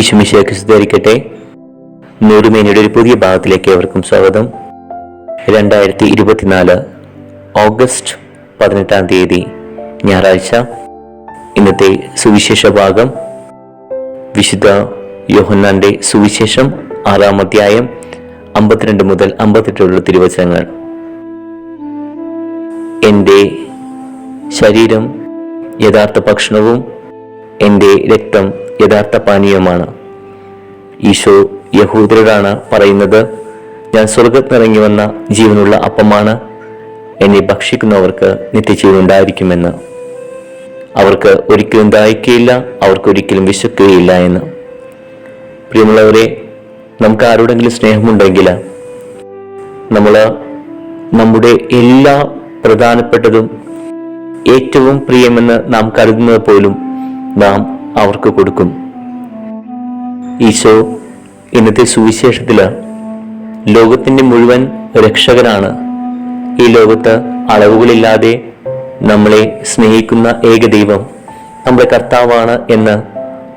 ഈശുമിശിയൊക്കെ സ്തുതിക്കട്ടെ നൂറുമേനിയുടെ ഒരു പുതിയ ഭാഗത്തിലേക്ക് ഏവർക്കും സ്വാഗതം. രണ്ടായിരത്തി ഇരുപത്തിനാല് ഓഗസ്റ്റ് പതിനെട്ടാം തീയതി ഞായറാഴ്ച. ഇന്നത്തെ സുവിശേഷ ഭാഗം. വിശുദ്ധ യോഹന്നാന്റെ സുവിശേഷം ആറാം അധ്യായം അമ്പത്തിരണ്ട് മുതൽ അമ്പത്തെട്ടുള്ള തിരുവചനങ്ങൾ. എന്റെ ശരീരം യഥാർത്ഥ ഭക്ഷണവും എന്റെ രക്തം യഥാർത്ഥ പാനീയമാണ്. ഈശോ യഹൂദരോടാണ് പറയുന്നത് ഞാൻ സ്വർഗത്തിനിറങ്ങി വന്ന ജീവനുള്ള അപ്പമാണ് എന്നെ ഭക്ഷിക്കുന്നവർക്ക് നിത്യജീവൻ ഉണ്ടായിരിക്കുമെന്ന് അവർക്ക് ഒരിക്കലും ദാഹിക്കുകയില്ല അവർക്ക് ഒരിക്കലും വിശക്കുകയില്ല എന്ന്. പ്രിയമുള്ളവരെ നമുക്ക് ആരോടെങ്കിലും സ്നേഹമുണ്ടെങ്കിൽ നമ്മൾ നമ്മുടെ എല്ലാ പ്രധാനപ്പെട്ടതും ഏറ്റവും പ്രിയമെന്ന് നാം കരുതുന്നത് പോലും നാം അവർക്ക് കൊടുക്കും. ഈശോ ഇന്നത്തെ സുവിശേഷത്തിൽ ലോകത്തിന്റെ മുഴുവൻ രക്ഷകനാണ്. ഈ ലോകത്ത് അളവുകളില്ലാതെ നമ്മളെ സ്നേഹിക്കുന്ന ഏക ദൈവം നമ്മുടെ കർത്താവാണ് എന്ന്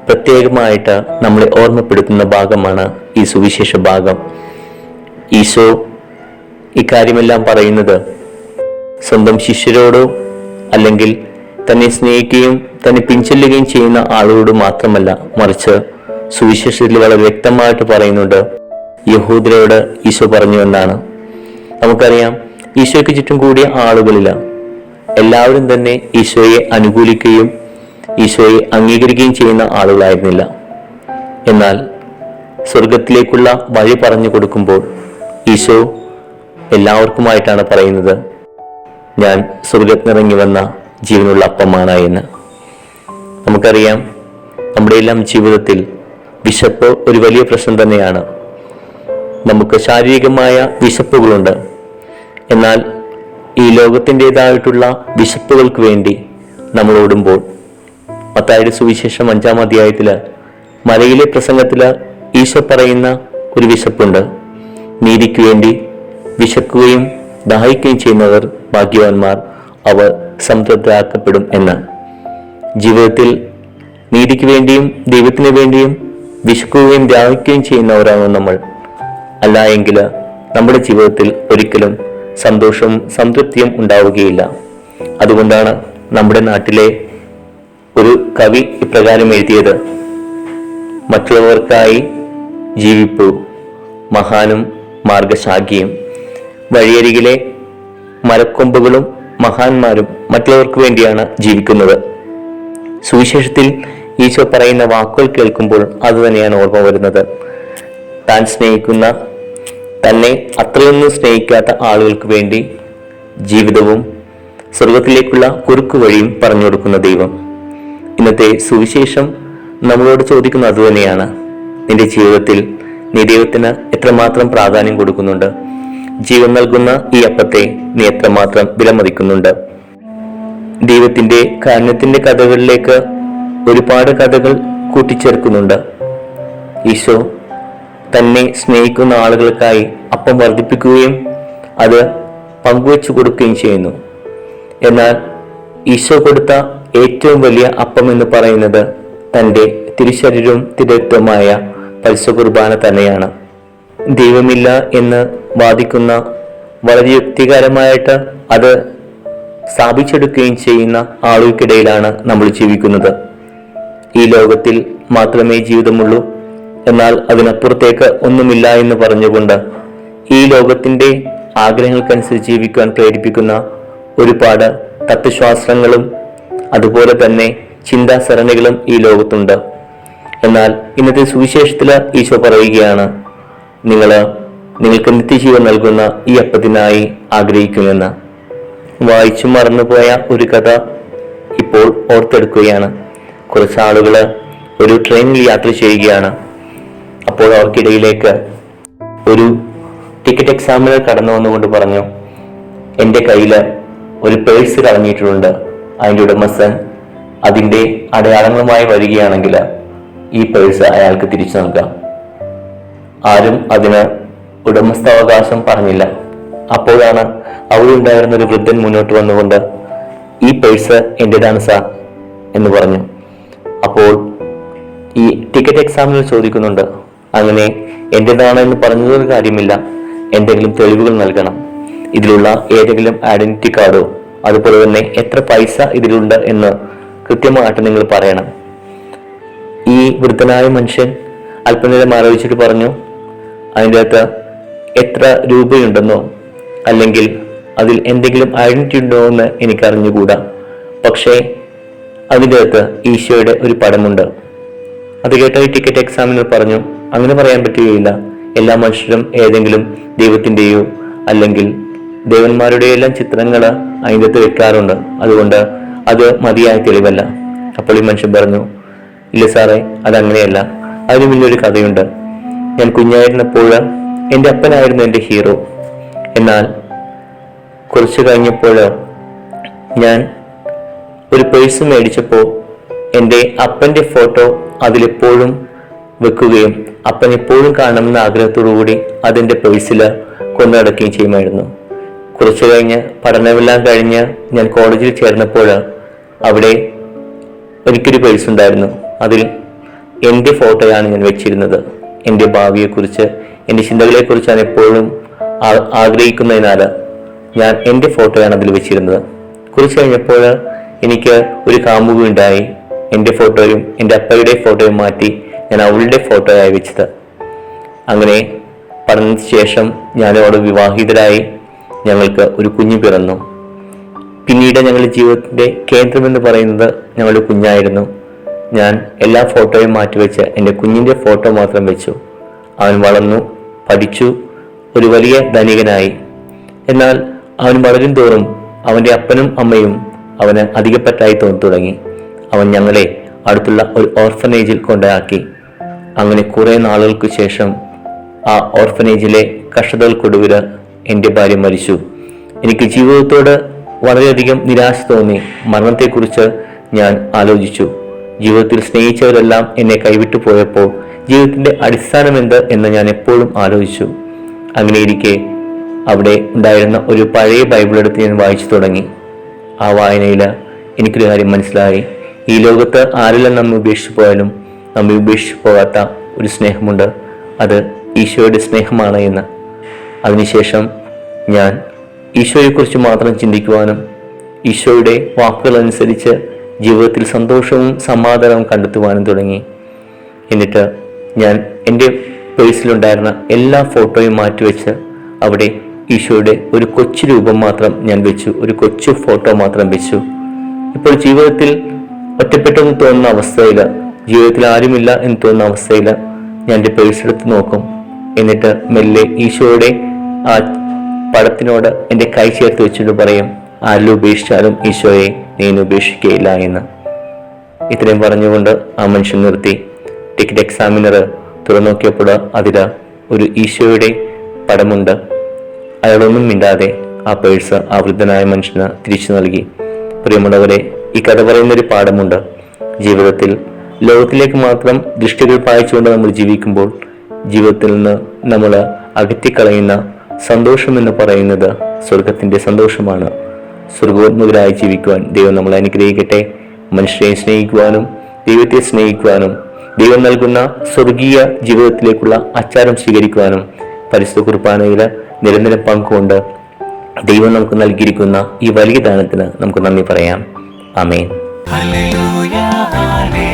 പ്രത്യേകമായിട്ട് നമ്മളെ ഓർമ്മപ്പെടുത്തുന്ന ഭാഗമാണ് ഈ സുവിശേഷ ഭാഗം. ഈശോ ഇക്കാര്യമെല്ലാം പറയുന്നത് സ്വന്തം ശിഷ്യരോടോ അല്ലെങ്കിൽ തന്നെ സ്നേഹിക്കുകയും തന്നെ പിൻചെല്ലുകയും ചെയ്യുന്ന ആളുകളോട് മാത്രമല്ല മറിച്ച് സുവിശേഷത്തിൽ വളരെ വ്യക്തമായിട്ട് പറയുന്നുണ്ട് യഹൂദരോട് ഈശോ പറഞ്ഞു എന്നാണ് നമുക്കറിയാം ഈശോയ്ക്ക് ചുറ്റും കൂടിയ ആളുകളില്ല. എല്ലാവരും തന്നെ ഈശോയെ അനുകൂലിക്കുകയും ഈശോയെ അംഗീകരിക്കുകയും ചെയ്യുന്ന ആളുകളായിരുന്നില്ല. എന്നാൽ സ്വർഗത്തിലേക്കുള്ള വഴി പറഞ്ഞു കൊടുക്കുമ്പോൾ ഈശോ എല്ലാവർക്കുമായിട്ടാണ് പറയുന്നത് ഞാൻ സ്വർഗത്തിനിറങ്ങി വന്ന ജീവനുള്ള അപ്പമാണ് എന്ന്. നമുക്കറിയാം നമ്മുടെ എല്ലാം ജീവിതത്തിൽ വിശപ്പ് ഒരു വലിയ പ്രശ്നം തന്നെയാണ്. നമുക്ക് ശാരീരികമായ വിശപ്പുകളുണ്ട്. എന്നാൽ ഈ ലോകത്തിന്റെതായിട്ടുള്ള വിശപ്പുകൾക്ക് വേണ്ടി നമ്മൾ ഓടുമ്പോൾ മത്തായുടെ സുവിശേഷം അഞ്ചാം അധ്യായത്തിൽ മലയിലെ പ്രസംഗത്തിൽ ഈശോ പറയുന്ന ഒരു വിശപ്പുണ്ട്. നീതിക്ക് വേണ്ടി വിശക്കുകയും ദാഹിക്കുകയും ചെയ്യുന്നവർ ഭാഗ്യവാന്മാർ. അവർ സംതൃപ്തരാക്കപ്പെടും എന്ന്. ജീവിതത്തിൽ നീതിക്ക് വേണ്ടിയും ദൈവത്തിന് വേണ്ടിയും വിശക്കുകയും ധ്യാനിക്കുകയും ചെയ്യുന്നവരാണ് നമ്മൾ. അല്ല എങ്കിൽ നമ്മുടെ ജീവിതത്തിൽ ഒരിക്കലും സന്തോഷവും സംതൃപ്തിയും ഉണ്ടാവുകയില്ല. അതുകൊണ്ടാണ് നമ്മുടെ നാട്ടിലെ ഒരു കവി ഇപ്രകാരം എഴുതിയത് മറ്റുള്ളവർക്കായി ജീവിപ്പു മഹാനും മാർഗശാഖിയും. വഴിയരികിലെ മരക്കൊമ്പുകളും മഹാന്മാരും മറ്റുള്ളവർക്ക് വേണ്ടിയാണ് ജീവിക്കുന്നത്. സുവിശേഷത്തിൽ ഈശോ പറയുന്ന വാക്കുകൾ കേൾക്കുമ്പോൾ അത് തന്നെയാണ് ഓർമ്മ വരുന്നത്. താൻ സ്നേഹിക്കുന്ന തന്നെ അത്രയൊന്നും സ്നേഹിക്കാത്ത ആളുകൾക്ക് വേണ്ടി ജീവിതവും സ്വർഗത്തിലേക്കുള്ള കുറുക്കു വഴിയും പറഞ്ഞു കൊടുക്കുന്ന ദൈവം. ഇന്നത്തെ സുവിശേഷം നമ്മളോട് ചോദിക്കുന്നത് അതുതന്നെയാണ് നിന്റെ ജീവിതത്തിൽ നീ ദൈവത്തിന് എത്രമാത്രം പ്രാധാന്യം കൊടുക്കുന്നുണ്ട്? ജീവൻ നൽകുന്ന ഈ അപ്പത്തെ നീ എത്രമാത്രം വിലമതിക്കുന്നുണ്ട്? ദൈവത്തിന്റെ കാരണത്തിന്റെ കഥകളിലേക്ക് ഒരുപാട് കഥകൾ കൂട്ടിച്ചേർക്കുന്നുണ്ട്. ഈശോ തന്നെ സ്നേഹിക്കുന്ന ആളുകൾക്കായി അപ്പം വർദ്ധിപ്പിക്കുകയും അത് പങ്കുവെച്ചു കൊടുക്കുകയും ചെയ്യുന്നു. എന്നാൽ ഈശോ കൊടുത്ത ഏറ്റവും വലിയ അപ്പം എന്ന് പറയുന്നത് തന്റെ തിരുശരീരവും തിരക്തവുമായ പരിശു കുർബാന തന്നെയാണ്. ദൈവമില്ല എന്ന് വാദിക്കുന്ന വളരെ യുക്തികരമായിട്ട് അത് സ്ഥാപിച്ചെടുക്കുകയും ചെയ്യുന്ന ആളുകൾക്കിടയിലാണ് നമ്മൾ ജീവിക്കുന്നത്. ഈ ലോകത്തിൽ മാത്രമേ ജീവിതമുള്ളൂ. എന്നാൽ അതിനപ്പുറത്തേക്ക് ഒന്നുമില്ല എന്ന് പറഞ്ഞുകൊണ്ട് ഈ ലോകത്തിന്റെ ആഗ്രഹങ്ങൾക്കനുസരിച്ച് ജീവിക്കുവാൻ പ്രേരിപ്പിക്കുന്ന ഒരുപാട് തത്വശാസ്ത്രങ്ങളും അതുപോലെ തന്നെ ചിന്താസരണികളും ഈ ലോകത്തുണ്ട്. എന്നാൽ ഇന്നത്തെ സുവിശേഷത്തിൽ ഈശോ പറയുകയാണ് നിങ്ങൾ നിങ്ങൾക്ക് നിത്യജീവൻ നൽകുന്ന ഈ അപ്പത്തിനായി ആഗ്രഹിക്കുമെന്ന്. വായിച്ചു മറന്നുപോയ ഒരു കഥ ഇപ്പോൾ ഓർത്തെടുക്കുകയാണ്. കുറച്ച് ആളുകൾ ഒരു ട്രെയിനിൽ യാത്ര ചെയ്യുകയാണ്. അപ്പോൾ അവർക്കിടയിലേക്ക് ഒരു ടിക്കറ്റ് എക്സാമിനർ കടന്നു വന്നുകൊണ്ട് പറഞ്ഞു എന്റെ കയ്യിൽ ഒരു പേഴ്സ് കളഞ്ഞിട്ടുണ്ട്. അതിന്റെ ഉടമസ്ഥൻ അതിന്റെ അടയാളങ്ങളുമായി വരികയാണെങ്കിൽ ഈ പേഴ്സ് അയാൾക്ക് തിരിച്ചു നൽകാം. ആരും അതിന് ഉടമസ്ഥാവകാശം പറഞ്ഞില്ല. അപ്പോഴാണ് അവിടെ ഉണ്ടായിരുന്ന ഒരു വൃദ്ധൻ മുന്നോട്ട് വന്നുകൊണ്ട് ഈ പേഴ്സ് എന്റെതാണ് സാർ എന്ന് പറഞ്ഞു. അപ്പോൾ ഈ ടിക്കറ്റ് എക്സാമിൽ ചോദിക്കുന്നുണ്ട് അങ്ങനെ എന്റെതാണ് എന്ന് പറഞ്ഞതൊരു കാര്യമില്ല. എന്തെങ്കിലും തെളിവുകൾ നൽകണം. ഇതിലുള്ള ഏതെങ്കിലും ഐഡന്റിറ്റി കാർഡോ അതുപോലെ തന്നെ എത്ര പൈസ ഇതിലുണ്ട് എന്ന് കൃത്യമായിട്ട് നിങ്ങൾ പറയണം. ഈ വൃദ്ധനായ മനുഷ്യൻ അല്പനേരം ആലോചിച്ചിട്ട് പറഞ്ഞു അതിന്റെ അകത്ത് എത്ര രൂപയുണ്ടെന്നോ അല്ലെങ്കിൽ അതിൽ എന്തെങ്കിലും ഐഡന്റിറ്റി ഉണ്ടോ എന്ന് എനിക്കറിഞ്ഞുകൂടാ. പക്ഷേ അതിന്റെ അകത്ത് ഈശോയുടെ ഒരു പടമുണ്ട്. അത് കേട്ട ഈ ടിക്കറ്റ് എക്സാമിനർ പറഞ്ഞു അങ്ങനെ പറയാൻ പറ്റുകയില്ല. എല്ലാ മനുഷ്യരും ഏതെങ്കിലും ദൈവത്തിന്റെയോ അല്ലെങ്കിൽ ദേവന്മാരുടെയോ എല്ലാം ചിത്രങ്ങൾ അതിന്റെ അകത്ത് വെക്കാറുണ്ട്. അതുകൊണ്ട് അത് മതിയായ തെളിവല്ല. അപ്പോൾ ഈ മനുഷ്യൻ പറഞ്ഞു ഇല്ല സാറേ അതങ്ങനെയല്ല. അതിന് വലിയൊരു കഥയുണ്ട്. ഞാൻ കുഞ്ഞായിരുന്നപ്പോൾ എന്റെ അപ്പനായിരുന്നു എന്റെ ഹീറോ എന്നാൽ കുറച്ച് കഴിഞ്ഞപ്പോൾ ഞാൻ ഒരു പേഴ്സ് മേടിച്ചപ്പോൾ എന്റെ അപ്പന്റെ ഫോട്ടോ അതിലെപ്പോഴും വെക്കുകയും അപ്പൻ എപ്പോഴും കാണണമെന്ന ആഗ്രഹത്തോടു കൂടി അതിന്റെ പേഴ്സിൽ കൊണ്ടു നടക്കുകയും ചെയ്യുമായിരുന്നു. കുറച്ച് കഴിഞ്ഞ് പഠനമെല്ലാം കഴിഞ്ഞ് ഞാൻ കോളേജിൽ ചേർന്നപ്പോൾ അവിടെ എനിക്കൊരു പേഴ്സ് ഉണ്ടായിരുന്നു. അതിൽ എന്റെ ഫോട്ടോയാണ് ഞാൻ വെച്ചിരുന്നത്. എന്റെ ഭാവിയെക്കുറിച്ച് എന്റെ ചിന്തകളെക്കുറിച്ച് ഞാൻ എപ്പോഴും ആഗ്രഹിക്കുന്നതിനാൽ ഞാൻ എന്റെ ഫോട്ടോയാണ് അതിൽ വെച്ചിരുന്നത്. കുറിച്ച് കഴിഞ്ഞപ്പോൾ എനിക്ക് ഒരു കാമുകുണ്ടായി എന്റെ ഫോട്ടോയും എന്റെ അപ്പയുടെ ഫോട്ടോയും മാറ്റി ഞാൻ അവളുടെ ഫോട്ടോയായി വെച്ചത്. അങ്ങനെ പഠനത്തിന് ശേഷം ഞാനോട് വിവാഹിതരായി ഞങ്ങൾക്ക് ഒരു കുഞ്ഞു പിറന്നു. പിന്നീട് ഞങ്ങളുടെ ജീവിതത്തിന്റെ കേന്ദ്രമെന്ന് പറയുന്നത് ഞങ്ങളുടെ കുഞ്ഞായിരുന്നു. ഞാൻ എല്ലാ ഫോട്ടോയും മാറ്റിവെച്ച് എന്റെ കുഞ്ഞിന്റെ ഫോട്ടോ മാത്രം വെച്ചു. അവൻ വളർന്നു പഠിച്ചു ഒരു വലിയ ധനികനായി. എന്നാൽ അവൻ വളരും തോറും അവന്റെ അപ്പനും അമ്മയും അവന് അധികപ്പറ്റായി തോന്നി തുടങ്ങി. അവൻ ഞങ്ങളെ അടുത്തുള്ള ഒരു ഓർഫനേജിൽ കൊണ്ടാക്കി അങ്ങനെ കുറേ നാളുകൾക്ക് ശേഷം ആ ഓർഫനേജിലെ കഷ്ടതകൾക്കൊടുവിൽ എന്റെ ഭാര്യ മരിച്ചു. എനിക്ക് ജീവിതത്തോട് വളരെയധികം നിരാശ തോന്നി. മരണത്തെക്കുറിച്ച് ഞാൻ ആലോചിച്ചു. ജീവിതത്തിൽ സ്നേഹിച്ചവരെല്ലാം എന്നെ കൈവിട്ടു പോയപ്പോൾ ജീവിതത്തിന്റെ അടിസ്ഥാനം എന്ത് എന്ന് ഞാൻ എപ്പോഴും ആലോചിച്ചു. അങ്ങനെ ഇരിക്കെ അവിടെ ഉണ്ടായിരുന്ന ഒരു പഴയ ബൈബിൾ എടുത്ത് ഞാൻ വായിച്ചു തുടങ്ങി. ആ വായനയിൽ എനിക്കൊരു കാര്യം മനസ്സിലായി. ഈ ലോകത്ത് ആരെല്ലാം നമ്മെ ഉപേക്ഷിച്ചു പോയാലും നമ്മെ ഉപേക്ഷിച്ചു പോകാത്ത ഒരു സ്നേഹമുണ്ട്. അത് ഈശോയുടെ സ്നേഹമാണ് എന്ന്. അതിനുശേഷം ഞാൻ ഈശോയെക്കുറിച്ച് മാത്രം ചിന്തിക്കുവാനും ഈശോയുടെ വാക്കുകൾ അനുസരിച്ച് ജീവിതത്തിൽ സന്തോഷവും സമാധാനവും കണ്ടെത്തുവാനും തുടങ്ങി. എന്നിട്ട് ഞാൻ എന്റെ പേഴ്സിലുണ്ടായിരുന്ന എല്ലാ ഫോട്ടോയും മാറ്റിവെച്ച് അവിടെ ഈശോയുടെ ഒരു കൊച്ചു രൂപം മാത്രം ഞാൻ വെച്ചു. ഒരു കൊച്ചു ഫോട്ടോ മാത്രം വെച്ചു. ഇപ്പോൾ ജീവിതത്തിൽ ഒറ്റപ്പെട്ടെന്ന് തോന്നുന്ന അവസ്ഥയിൽ ജീവിതത്തിൽ ആരുമില്ല എന്ന് തോന്നുന്ന അവസ്ഥയിൽ ഞാൻ എന്റെ പേഴ്സ് എടുത്ത് നോക്കും. എന്നിട്ട് മെല്ലെ ഈശോയുടെ ആ പടത്തിനോട് എന്റെ കൈ ചേർത്ത് വെച്ചിട്ട് പറയും ആരിലും ഉപേക്ഷിച്ചാലും ഈശോയെ നീ ഉപേക്ഷിക്കുകയില്ല എന്ന്. ഇത്രയും പറഞ്ഞുകൊണ്ട് ആ മനുഷ്യൻ നിർത്തി. ടിക്കറ്റ് എക്സാമിനർ തുറന്നോക്കിയപ്പോൾ അതിൽ ഒരു ഈശോയുടെ പടമുണ്ട്. അയാളൊന്നും മിണ്ടാതെ ആ പേഴ്സ് ആ വൃദ്ധനായ മനുഷ്യന് തിരിച്ചു നൽകി. പ്രിയമുള്ളവരെ ഈ കഥ പറയുന്നൊരു പാഠമുണ്ട്. ജീവിതത്തിൽ ലോകത്തിലേക്ക് മാത്രം ദൃഷ്ടികൾ പായിച്ചുകൊണ്ട് നമ്മൾ ജീവിക്കുമ്പോൾ ജീവിതത്തിൽ നിന്ന് നമ്മൾ അകറ്റിക്കളയുന്ന സന്തോഷം എന്ന് പറയുന്നത് സ്വർഗത്തിന്റെ സന്തോഷമാണ്. സ്വർഗോത്മുഖരായി ജീവിക്കുവാൻ ദൈവം നമ്മളെ അനുഗ്രഹിക്കട്ടെ. മനുഷ്യരെ സ്നേഹിക്കുവാനും ദൈവത്തെ സ്നേഹിക്കുവാനും ദൈവം നൽകുന്ന സ്വർഗീയ ജീവിതത്തിലേക്കുള്ള അച്ചാരം സ്വീകരിക്കുവാനും പരിശുദ്ധ കുർബാനയിൽ നിരന്തരം പങ്കുകൊണ്ട് ദൈവം നമുക്ക് നൽകിയിരിക്കുന്ന ഈ വലിയ ദാനത്തിന് നമുക്ക് നന്ദി പറയാം. Hallelujah,